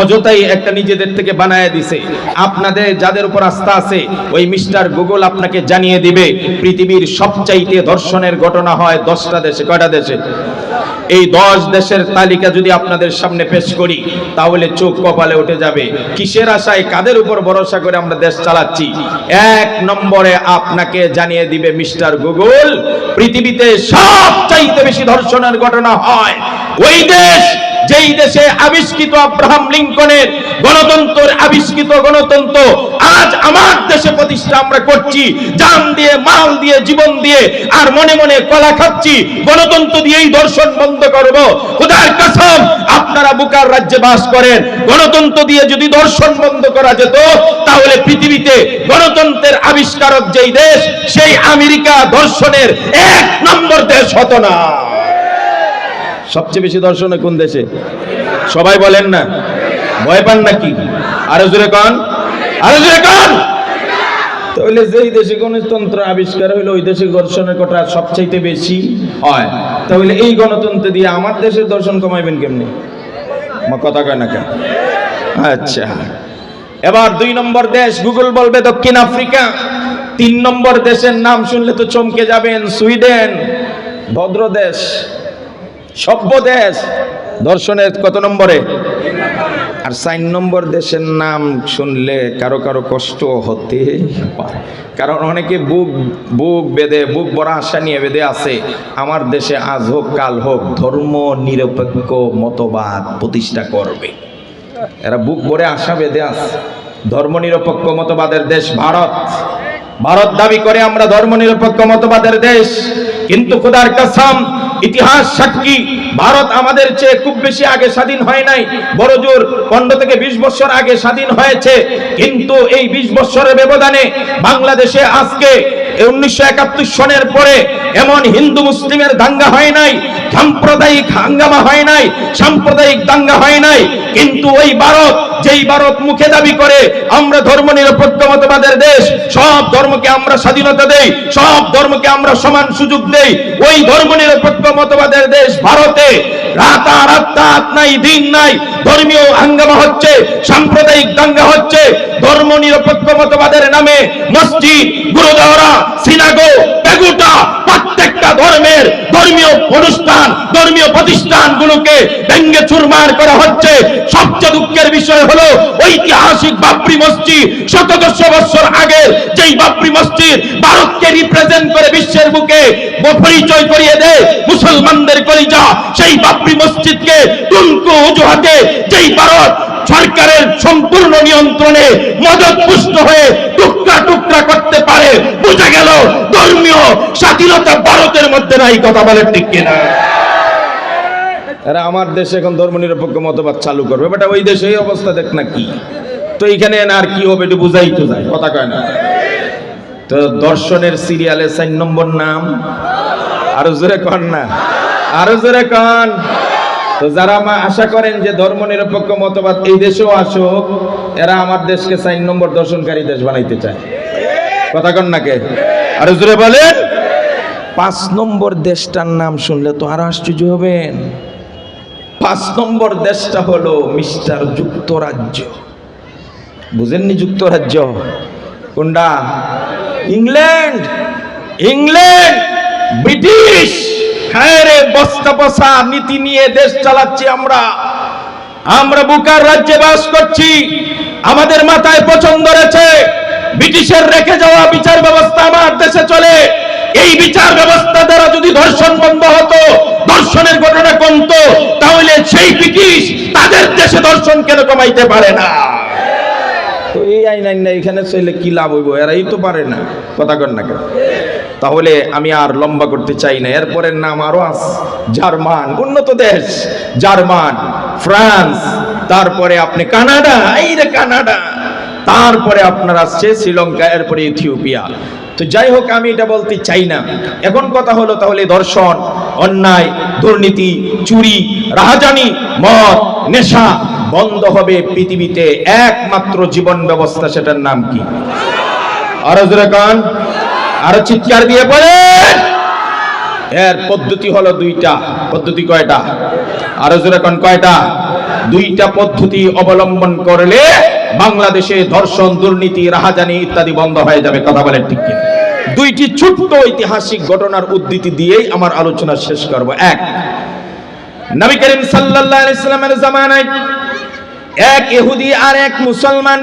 অযথাই একটা নিজেদের থেকে বানায় দিছে। আপনাদের যাদের উপর আস্থা আছে, ওই মিস্টার গুগল আপনাকে জানিয়ে দিবে, পৃথিবীর সবচাইতে ধর্ষণের ঘটনা হয় দশটা দেশে, কয়টা দেশে? এই দশ দেশের তালিকা যদি আপনাদের সামনে পেশ করি, তাহলে চোখ কপালে উঠে যাবে। কিসের আশায়, কাদের উপর ভরসা করে আমরা দেশ চালাচ্ছি? এক নম্বরে আপনাকে জানিয়ে দিবে মিস্টার গুগল, পৃথিবীতে সবচাইতে বেশি ধর্ষণের ঘটনা হয় ওই দেশ যেই দেশে আবিষ্কৃত আব্রাহাম লিঙ্কনের গণতন্ত্রের আবিষ্কৃত গণতন্ত্র, আজ আমার দেশে প্রতিষ্ঠা আমরা করছি। জান দিয়ে, মাল দিয়ে, জীবন দিয়ে, আর মনে মনে কলা খাচ্ছি। গণতন্ত্র দিয়েই দর্শন বন্ধ করব। খোদার কসম, আপনারা বুকার রাজ্যে বাস করেন। গণতন্ত্র দিয়ে যদি দর্শন বন্ধ করা যেত, তাহলে পৃথিবীতে গণতন্ত্রের আবিষ্কারক যেই দেশ, সেই আমেরিকা দর্শনের এক নম্বর দেশ হতো না। সবচেয়ে বেশি দর্শনে কোন দেশে? সবাই বলেন না। ভয় পান নাকি? আরও জোরে কন। আরও জোরে কন। তাহলে যেই দেশে গণতন্ত্র আবিষ্কার হইল ওই দেশে দর্শনের কথা সবচাইতে বেশি হয়। তাহলে এই গণতন্ত্র দিয়ে আমার দেশের দর্শন কমাইবেন কেমনি? কথা কয় না কেন? আচ্ছা। এবার দুই নম্বর দেশ, গুগল বলবে দক্ষিণ আফ্রিকা। তিন নম্বর দেশের নাম শুনলে তো চমকে যাবেন, সুইডেন। ভদ্র দেশ। সভ্য দেশ দর্শনের কত নম্বরে? আর চার নম্বর দেশের নাম শুনলে কারও কারও কষ্ট হতে পারে। কারণ অনেকে বুক বুক বেঁধে, বুক বড় আশা নিয়ে বেঁধে আছে, আমার দেশে আজ হোক, কাল হোক, ধর্ম নিরপেক্ষ মতবাদ প্রতিষ্ঠা করবে। এরা বুক ভরে আশা বেঁধে আছে, ধর্ম নিরপেক্ষ মতবাদের দেশ ভারত। ভারত দাবি করে, আমরা ধর্ম নিরপেক্ষ মতবাদের দেশ। কিন্তু খোদার কাসাম, ইতিহাস সাক্ষী, ভারত আমাদের চেয়ে খুব বেশি আগে স্বাধীন হয় নাই। বড় জোর, পনেরো থেকে বিশ বছর আগে স্বাধীন হয়েছে। কিন্তু এই বিশ বছরের ব্যবধানে বাংলাদেশে আজকে উনিশশো একাত্তর সনের পরে এমন হিন্দু মুসলিমের দাঙ্গা হয় নাই, সাম্প্রদায়িক হাঙ্গামা হয় নাই, সাম্প্রদায়িক দাঙ্গা হয় নাই। কিন্তু ওই ভারত যেই ভারত মুখে দাবি করে, আমরা ধর্ম নিরপেক্ষ মতবাদের দেশ, সব ধর্মকে আমরা স্বাধীনতা দেই, সব ধর্মকে আমরা সমান সুযোগ দেই, ওই ধর্ম নিরপেক্ষ মতবাদের দেশ ভারতে রাত রাত নাই নাই, ধর্মীয় হচ্ছে, সাম্প্রদায়িক হচ্ছে, ধর্ম নিরপেক্ষ মতবাদের নামে মসজিদ, গুরুদ্বারা, সিনাগো পেগুটা প্রত্যেকটা ধর্মের ধর্মীয় অনুষ্ঠান, ধর্মীয় প্রতিষ্ঠানগুলোকে ভেঙ্গে চুরমার করা হচ্ছে। সবচেয়ে দুঃখের বিষয় হলো ঐতিহাসিক বাবরি মসজিদ। শতদশ বছর আগে যেই বাবরি মসজিদ ভারতকে রিপ্রেজেন্ট করে বিশ্বের বুকে পরিচয় করিয়ে দেয় মুসলমানদের কলিজা, সেই বাবরি মসজিদকে টুনকু অজুহাতে যেই ভারত সরকারের সম্পূর্ণ নিয়ন্ত্রণে মদত পুষ্ট হয়ে টুকরা টুকরা করতে পারে, বোঝা গেল ধর্মীয় স্বাধীনতা ভারতের মধ্যে নাই, কথা বলে ঠিক কিনা। আমার দেশে এখন ধর্ম নিরপেক্ষ মতবাদ চালু করবে, বেটা ওই দেশে এই অবস্থা দেখ না কি। তো এইখানে আর কি হবে, একটু বুঝাই তো যায়, কথা কয় না। তো দর্শনের সিরিয়ালে চার নম্বর নাম, আরও জোরে কন না, আরও জোরে কন। তো যারা মা আশা করেন যে ধর্ম নিরপেক্ষ মতবাদ এই দেশেও আসুক, এরা আমার দেশকে চার নম্বর দর্শনকারী দেশ বানাইতে চায়। কথা কন নাকে আরও জোরে বলেন। পাঁচ নম্বর দেশটার নাম শুনলে তো আরও আশ্চর্য হবেন। পাঁচ নম্বর দেশটা হলো মিস্টার যুক্তরাজ্য। বুঝেননি যুক্তরাজ্য? কোনটা? ইংল্যান্ড। ইংল্যান্ড। ব্রিটিশ। হ্যাঁ রে, বস্তা বসা নীতি নিয়ে দেশ চালাচ্ছি আমরা। আমরা বুকার রাজ্যে বাস করছি। আমাদের মাথায় পছন্দ রয়েছে। ব্রিটিশের রেখে যাওয়া বিচার ব্যবস্থা আমার দেশে চলে। এই বিচার ব্যবস্থা দ্বারা যদি ধর্ষণ বন্ধ হতো, ধর্ষণের ঘটনা কমতো, তাহলে সেই ব্রিটিশ তাদের দেশে ধর্ষণ কেন কমাইতে পারে না? এই আইন আইন না এখানে চলে কি লাভ হইব? এরাই তো পারে না, কথা কর না কেন? তাহলে আমি আর লম্বা করতে চাই না। এরপরের নাম আরও আস জার্মান, উন্নত দেশ, জার্মান, ফ্রান্স, তারপরে আপনি কানাডা, এই রে কানাডা, তারপরে আপনার আসছে শ্রীলঙ্কা, এরপরে ইথিওপিয়া। তো যাই হোক, আমি এটা বলতে চাই না। এখন কথা হলো, তাহলে দর্শন, অন্যায়, দুর্নীতি, চুরি, রাহাজানি, মদ, নেশা বন্ধ হবে পৃথিবীতে একমাত্র জীবন ব্যবস্থা, সেটার নাম কি? আরও জোরে আরও চিৎকার দিয়ে বলেন এর পদ্ধতি হলো দুইটা। পদ্ধতি কয়টা? আরও জোরে কয়টা? দুইটা পদ্ধতি অবলম্বন করলে বাংলাদেশে ধর্ষণ, দুর্নীতি, রাহাজানি ইত্যাদি বন্ধ হয়ে যাবে। কথা বলেন ঠিক? দুইটি ছোট্ট ঐতিহাসিক ঘটনার উদ্ধৃতি দিয়েই আমার আলোচনা শেষ করব। এক, নবী করিম সাল্লাল্লাহু আলাইহি জামানায় এক ইহুদি আর এক মুসলমান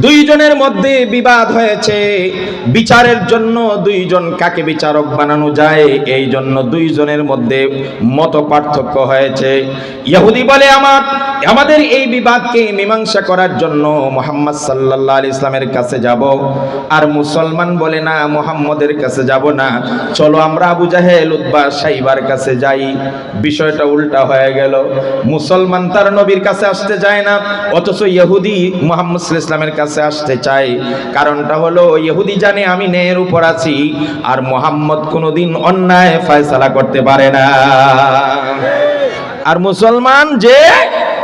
দুইজনের মধ্যে বিবাদ হয়েছে। বিচারের জন্য দুইজন কাকে বিচারক বানানো যায়, এই জন্য দুইজনের মধ্যে মত পার্থক্য হয়েছে। ইহুদি বলে, আমার, আমাদের এই বিবাদকে মীমাংসা করার জন্য মোহাম্মদ আলাইহি ইসলামের কাছে যাব। আর মুসলমান বলে, না, মোহাম্মদের কাছে যাব না। চলো আমরা আবু জাহেল উদ্বা সাইবার কাছে যাই। বিষয়টা উল্টা হয়ে গেল। মুসলমান তার নবীর কাছে আসতে যায় না, অথচ ইহুদি মোহাম্মদ ইসলামের কাছে আসতে চায় কারণটা হলো, ইহুদি জানে আমি ন্যায়ের উপর আছি, আর মোহাম্মদ কোনোদিন অন্যায় ফয়সালা করতে পারে না। আর মুসলমান যে,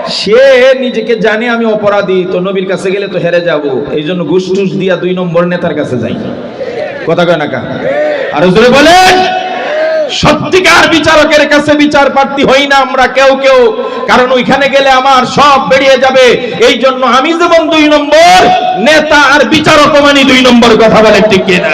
সে নিজেকে জানে আমি অপরাধী, তো নবীর কাছে গেলে তো হেরে যাব। এই জন্য ঘুষটুস দিয়া দুই নম্বর নেতার কাছে যাই। কথা কয় না কা? আর বলেন! সত্যিকার বিচারকের কাছে বিচার প্রার্থী হই না আমরা কেউ কেউ। কারণ ওইখানে গেলে আমার সব বেরিয়ে যাবে। এই জন্য আমি যেমন দুই নম্বর, নেতা আর বিচারক মানি দুই নম্বর কথা বলে ঠিক কিনা।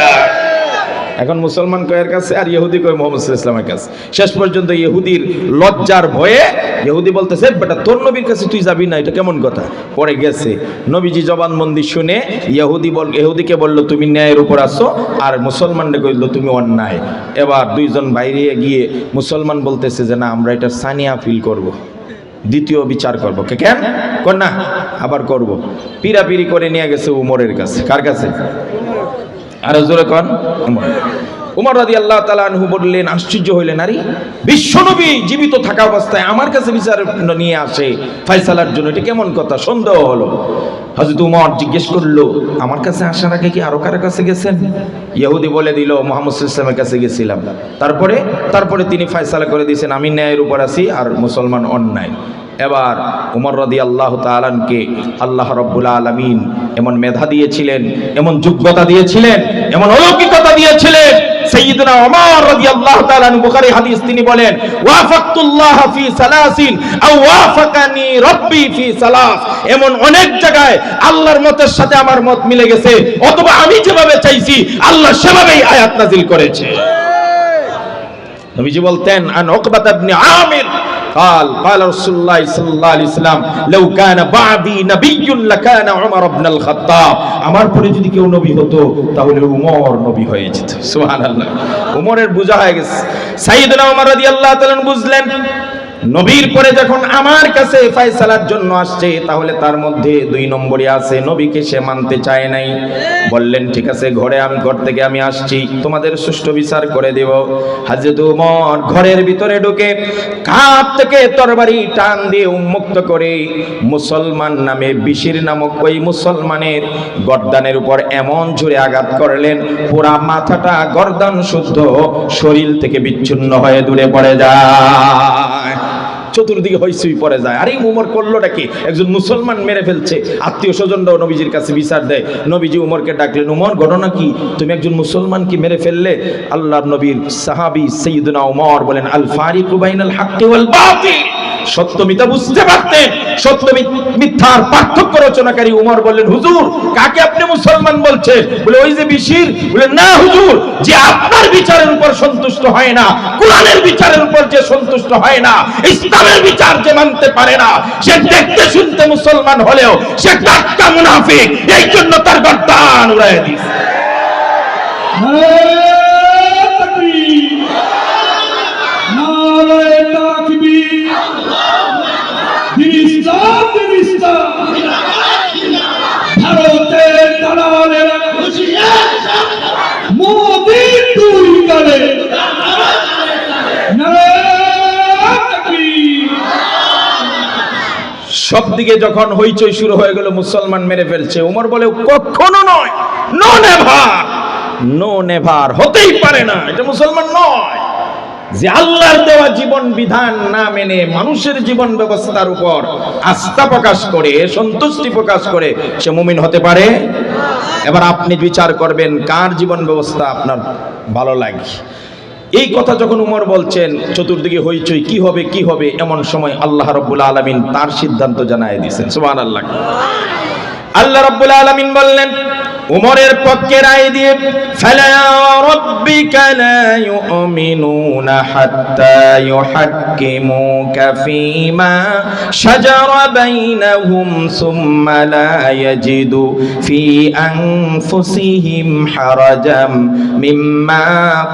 এখন মুসলমান কয়ের কাছে আর ইহুদি কয় মোহাম্মদ ওয়াসাল্লামের কাছে। শেষ পর্যন্ত ইহুদির লজ্জার ভয়ে ইহুদি বলতেছে, বেটা, তোর নবীর কাছে তুই যাবি না, এটা কেমন কথা? পরে গেছে, নবীজি জবানবন্দি শুনে ইহুদি বল, ইহুদিকে বলল, তুমি ন্যায়ের উপর আসো আর মুসলমানকে কইল, তুমি অন্যায়। এবার দুইজন বাইরে গিয়ে মুসলমান বলতেছে যে, না, আমরা এটা সানিয়া ফিল করব। দ্বিতীয় বিচার করব। কে, কেন? না, আবার করব। পিরাপিরি করে নিয়ে গেছে উমরের কাছে। কার কাছে? আর জোরে কন। উমর রাদি আল্লাহ তালু বললেন, আশ্চর্য হইলেন আরে বিশ্বনবী জীবিত থাকা অবস্থায় আমার কাছে বিচার নিয়ে আসে। ফাইসালার জন্য এটা কেমন কথা? সন্দেহ হলো। হজরত উমর জিজ্ঞেস করল, আমার কাছে আসার আগে কি আরও কারও কাছে গেছেন? ইহুদি বলে দিল, মোহাম্মদ ইসলামের কাছে গেছিলাম। তারপরে তারপরে তিনি ফায়সালা করে দিয়েছেন, আমি ন্যায়ের উপর আছি আর মুসলমান অন্যায়। এবার উমর রদি আল্লাহ তালানকে আল্লাহ রব্বুল আলমিন এমন মেধা দিয়েছিলেন এমন যোগ্যতা দিয়েছিলেন এমন অলৌকিকতা দিয়েছিলেন। সাইয়্যিদনা ওমর রাদিয়াল্লাহু তাআলা আনহু বুখারী হাদিস তিনি বলেন ওয়াফাকতুল্লাহ ফি সালাসিন আও ওয়াফাকানি রাব্বি ফি সালাস। এমন অনেক জায়গায় আল্লাহর মতের সাথে আমার মত মিলে গেছে অথবা আমি যেভাবে চাইছি আল্লাহ সেভাবেই আয়াত নাজিল করেছে। নবীজি বলতেন আন উকবাত ইবনে আমির। قال قال رسول الله صلى الله عليه وسلم لو كان بعدي نبي لكان عمر بن الخطاب আমার পরে যদি কেউ নবী হতো তাহলে উমর নবী হয়ে যেত সুবহানাল্লাহ উমরের বোঝা হয়ে গেছে সাইয়েদনা ওমর রাদিয়াল্লাহু তাআলা বুঝলেন নবীর পরে যখন আমার কাছে ফয়সালার জন্য আসছে, তাহলে তার মধ্যে দুই নম্বরই আছে। নবীকে সে মানতে চায় নাই। বললেন, ঠিক আছে, ঘরে আমি ঘর থেকে আমি আসছি। তোমাদের সুষ্ঠু বিচার করে দেব। হাজরত উমর ঘরের ভিতরে ঢুকে কাপ থেকে তরবারি টান দিয়ে উন্মুক্ত করে মুসলমান নামে বিশির নামক ওই মুসলমানের গর্দানের উপর এমন জোরে আঘাত করলেন, পুরা মাথাটা গর্দান শুদ্ধ শরীর থেকে বিচ্ছিন্ন হয়ে দূরে পড়ে যায়। চতুর্দিকে হইসুই পরে যায়। আরে উমর করলোটা কি? একজন মুসলমান মেরে ফেলছে। আত্মীয় স্বজনরাও নবীজির কাছে বিচার দেয়। নবীজি উমরকে ডাকলেন, উমর, ঘটনা কি? তুমি একজন মুসলমানকে মেরে ফেললে? আল্লাহর নবীর সাহাবি সৈয়দনা উমর বলেন, আল ফারিকু বাইনাল হাক্কি ওয়াল বাতিল। সত্য মিথ্যা বুঝতে পারতেন, সত্য মিথ্যার পার্থক্য রচনাকারী উমর বললেন, হুজুর, কাকে আপনি মুসলমান বলছেন? বলে, ওই যে বিশির। বলে, না হুজুর, যে আপনার বিচারের উপর সন্তুষ্ট হয় না, কোরআনের বিচারের উপর যে সন্তুষ্ট হয় না, ইসলামের বিচার যে মানতে পারে না, সে দেখতে শুনতে মুসলমান হলেও সে টাটকা মুনাফিক, এই জন্য তার গর্দান উড়াই দিয়েছে। ভারতের দালালেরা মোদি তুই কালে সব দিকে যখন হইচই শুরু হয়ে গেল, মুসলমান মেরে ফেলছে। উমর বলে, কখনো নয়, নো নেভার নো নেভার হতেই পারে না, এটা মুসলমান নয়। যে আল্লাহর দেওয়া জীবন বিধান না মেনে মানুষের জীবন ব্যবস্থার উপর আস্থা প্রকাশ করে, সন্তুষ্টি প্রকাশ করে, সে মুমিন হতে পারে? এবার আপনি বিচার করবেন, কার জীবন ব্যবস্থা আপনার ভালো লাগে? এই কথা যখন উমর বলছেন, চতুর্দিকে হইচই, কি হবে কি হবে, এমন সময় আল্লাহ রব্বুল আলমিন তার সিদ্ধান্ত জানায় দিয়েছেন। সুবহান আল্লাহ আল্লাহ রব্বুল আলমিন বললেন, উমরের পক্ষে রায় দিয়ে, ফালা লা ইউমিনুনা হাত্তা ইউহাক্কিমুকা ফীমা শাজারা বাইনাহুম সুম্মা লা ইয়াজিদু ফি আনফুসিহিম হারাজাম মিম্মা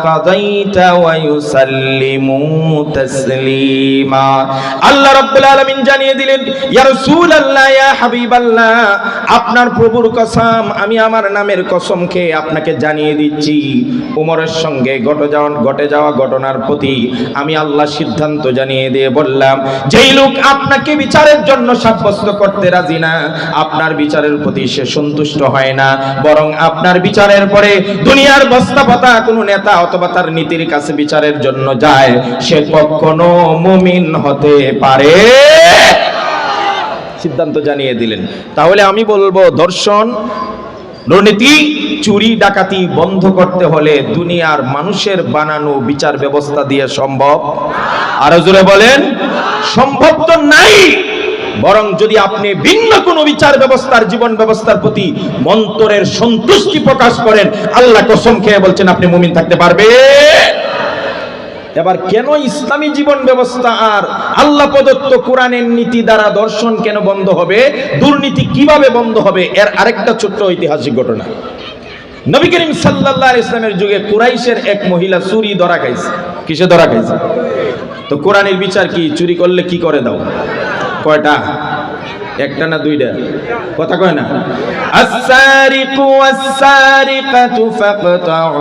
কাদাইতা ওয়া ইউসাল্লিমু তাসলিমা আল্লাহ রাব্বুল আলামিন জানিয়ে দিলেন, ইয়া রাসূলুল্লাহ, ইয়া হাবিবাল্লাহ, আপনার প্রভুর কসম, আমি আমার নামের কসম খেয়ে আপনাকে জানিয়ে দিচ্ছি। উমরের সঙ্গে ঘটে যাওয়া ঘটে যাওয়া ঘটনার প্রতি আমি আল্লাহ সিদ্ধান্ত জানিয়ে দিয়ে বললাম, যেই লোক আপনাকে বিচারের জন্য সাব্যস্ত করতে রাজি না, আপনার বিচারের প্রতি সে সন্তুষ্ট হয় না। বরং আপনার বিচারের পরে দুনিয়ার বস্তাপতা কোনো নেতা অথবা তার নীতির কাছে বিচারের জন্য যায়, সে কখনো মুমিন হতে পারে? সিদ্ধান্ত জানিয়ে দিলেন। তাহলে আমি বলব, দর্শন দুর্নীতি চুরি, ডাকাতি বন্ধ করতে হলে দুনিয়ার মানুষের বানানো বিচার ব্যবস্থা দিয়ে সম্ভব। আরও জোরে বলেন, সম্ভব তো নাই। বরং যদি আপনি ভিন্ন কোন বিচার ব্যবস্থার, জীবন ব্যবস্থার প্রতি মন্তরের সন্তুষ্টি প্রকাশ করেন, আল্লাহ কসম খেয়ে বলছেন, আপনি মুমিন থাকতে পারবে এবার কেন ইসলামী জীবন ব্যবস্থা আর আল্লাহ প্রদত্ত কোরআনের নীতি দ্বারা দর্শন কেন বন্ধ হবে? দুর্নীতি কীভাবে বন্ধ হবে? এর আরেকটা ছোট্ট ঐতিহাসিক ঘটনা। নবী করিম আলাইহি ইসলামের যুগে কুরাইশের এক মহিলা চুরি ধরা খাইছে। কিসে ধরা খাইছে? তো কোরআনের বিচার কি? চুরি করলে কি করে দাও? কয়টা? একটা না দুইটা? কথা কয় না? আস-সারিকু ওয়াস-সারিকাতু ফাকতাউ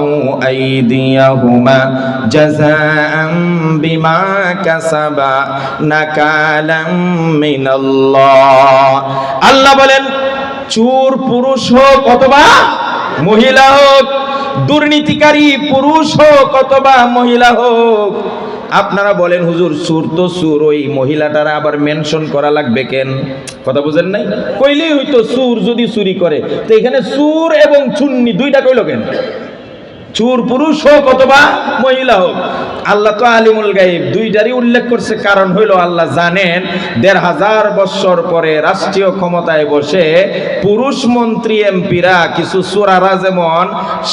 আইদিয়াহুমা জাযাআন বিমা কাসাবা নাকালাম মিনাল্লাহ আল্লাহ বলেন, চোর পুরুষ হোক অথবা মহিলা হোক, দুর্নীতিকারী পুরুষ হোক অথবা মহিলা হোক আপনারা বলেন, হুজুর, সুর তো সুর, ওই মহিলাটারা আবার মেনশন করা লাগবে কেন? কথা বুঝেন নাই? কইলেই হইতো সুর যদি চুরি করে। তো এখানে সুর এবং চুন্নি দুইটা কইল কেন? চুর পুরুষ হোক অথবা মহিলা হোক, আল্লাহ তো আলিমুল গাইব। দুইটারই উল্লেখ করছে, কারণ হইল আল্লাহ জানেন, দেড় হাজার বছর পরে রাষ্ট্রীয় ক্ষমতায় বসে পুরুষ মন্ত্রী এমপিরা কিছু চোরারা যেমন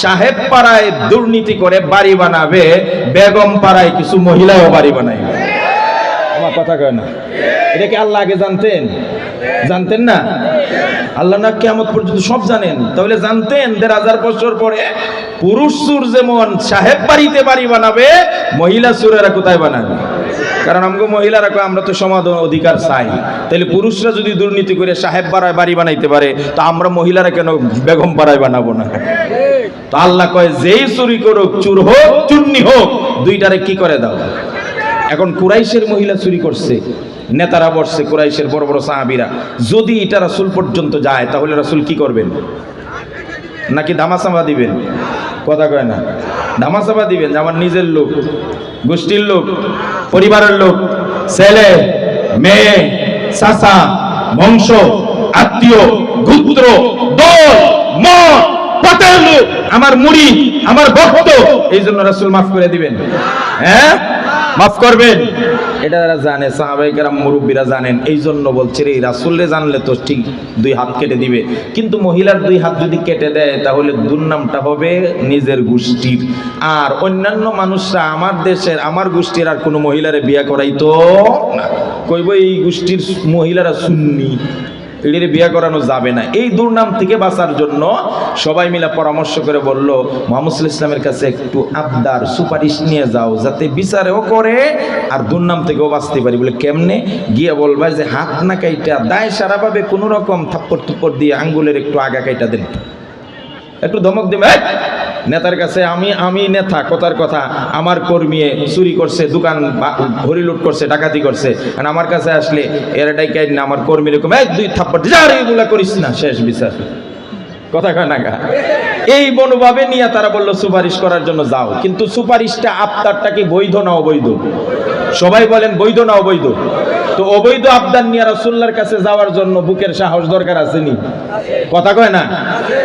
সাহেব পাড়ায় দুর্নীতি করে বাড়ি বানাবে, বেগম পাড়ায় কিছু মহিলাও বাড়ি বানায় আমার কথা কয় না। এটা কি আল্লাহ আগে জানতেন? জানতেন না? আল্লাহ না কেমন পর্যন্ত সব জানেন। তাহলে জানতেন দেড় হাজার বছর পরে পুরুষ সুর যেমন সাহেব বাড়িতে বাড়ি বানাবে, মহিলা সুরেরা কোথায় বানাবে? কারণ আমাকে মহিলারা কয়, আমরা তো সমাজ অধিকার চাই। তাহলে পুরুষরা যদি দুর্নীতি করে সাহেব পাড়ায় বাড়ি বানাইতে পারে, তো আমরা মহিলারা কেন বেগম পাড়ায় বানাবো না? তো আল্লাহ কয়, যেই চুরি করুক, চুর হোক চুন্নি হোক, দুইটারে কি করে দাও? এখন কুরাইশের মহিলা চুরি করছে। নেতারা বসছে, কুরাইশের বড় বড় সাহাবিরা। যদি এটা রাসুল পর্যন্ত যায়, তাহলে রাসুল কি করবেন? নাকি ধামাচাপা দিবেন? কথা কয় না। ধামাচাপা দিবেন যে আমার নিজের লোক, গোষ্ঠীর লোক, পরিবারের লোক, ছেলে, মেয়ে, চাচা, বংশ, আত্মীয়, গুত্র লোক আমার মুড়ি, আমার ভক্ত এই জন্য রাসুল মাফ করে দিবেন। হ্যাঁ? মাফ করবেন। এটা যারা জানে সাহাবাহিকেরা মুরব্বীরা জানেন এই জন্য বলছে রে রাসুলরে জানলে তো ঠিক দুই হাত কেটে দিবে। কিন্তু মহিলার দুই হাত যদি কেটে দেয়, তাহলে দুর্নামটা হবে নিজের গোষ্ঠীর। আর অন্যান্য মানুষরা আমার দেশের, আমার গোষ্ঠীর আর কোনো মহিলারে বিয়ে করাইতো না। কইব এই গোষ্ঠীর মহিলারা সুন্নি। এদের বিয়ে করানো যাবে না। এই দুর্নাম থেকে বাঁচার জন্য সবাই মিলে পরামর্শ করে বলল মোহাম্মদ ইসলামের কাছে একটু আবদার সুপারিশ নিয়ে যাও যাতে বিচারেও করে আর দুর্নাম থেকেও বাঁচতে পারি। বলে কেমনে? গিয়ে বলবা যে হাত না কাইটা দায় সারাভাবে কোনো রকম থাপ্পড় থুপ্পড় দিয়ে আঙ্গুলের একটু আগা কাইটা দেন। একটু ধমক দেবে "এই, নেতার কাছে আমি আমি নেতা, কথার কথা। আমার কর্মী চুরি করছে, দোকান ঘড়ি হরিলুট করছে, ডাকাতি করছে। আর আমার কাছে আসলে এরাটাই কেন আমার কর্মী এরকম এক দুই থাপ্পড় যা এগুলা করিস না। শেষ বিচার। কথা কয় না এই মনোভাবে নিয়ে তারা বলল, সুপারিশ করার জন্য যাও। কিন্তু সুপারিশটা আপনারটা কি বৈধ না অবৈধ? সবাই বলেন, বৈধ না অবৈধ? তো অবৈধ আবদান নিয়ে রাসূলুল্লাহর কাছে যাওয়ার জন্য বুকের সাহস দরকার আছে নি কথা কয় না?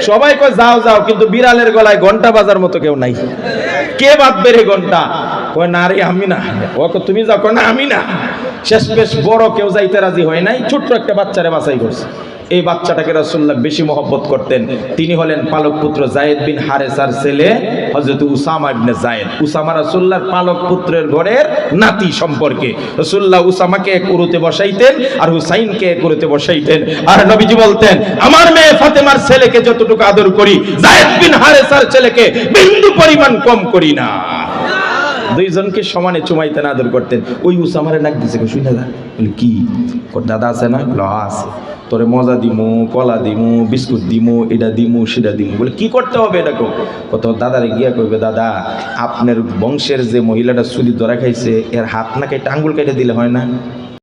সবাই কয়, যাও যাও। কিন্তু বিড়ালের গলায় ঘণ্টা বাজার মতো কেউ নাই। কে বাঁধবে রে ঘণ্টা কয়, না রে, আমি না। ও তুমি যাও। কয়, না, আমি না। শেষ বেশ বড় কেউ যাইতে রাজি হয় নাই, ছোট্ট একটা বাচ্চারে বাছাই করছে। এই বাচ্চাটাকে রাসূলুল্লাহ বেশি মহব্বত করতেন। তিনি হলেন পালক পুত্র জায়েদ বিন হারেসার ছেলে, হযরত উসামা ইবনে জায়েদ। উসামা রাসূলুল্লাহর পালক পুত্রের ঘরের নাতি সম্পর্কে। রাসূলুল্লাহ উসামাকে এক বসাইতেন আর হুসাইনকে এক বসাইতেন। আর নবীজি বলতেন, আমার মেয়ে ফাতেমার ছেলেকে যতটুকু আদর করি, জায়েদ বিন হারেসার ছেলেকে বিন্দু পরিমাণ কম করি না। দুইজনকে সমানে চুমাইতেন আদর করতেন। ওই উসামারে নাক দিছে শুই যা। বলি কি? দাদা আছে না? "হ্যাঁ, আছে। তোরে মজা দিমু কলা দিমু বিস্কুট দিমু এটা দিমু সেটা দিমু। বলে কি করতে হবে এটা কো কত দাদারে গিয়া কইবে দাদা আপনার বংশের যে মহিলাটা সুদি ধরা খাইছে এর হাত না কেটে আঙ্গুল কেটে দিলে হয় না?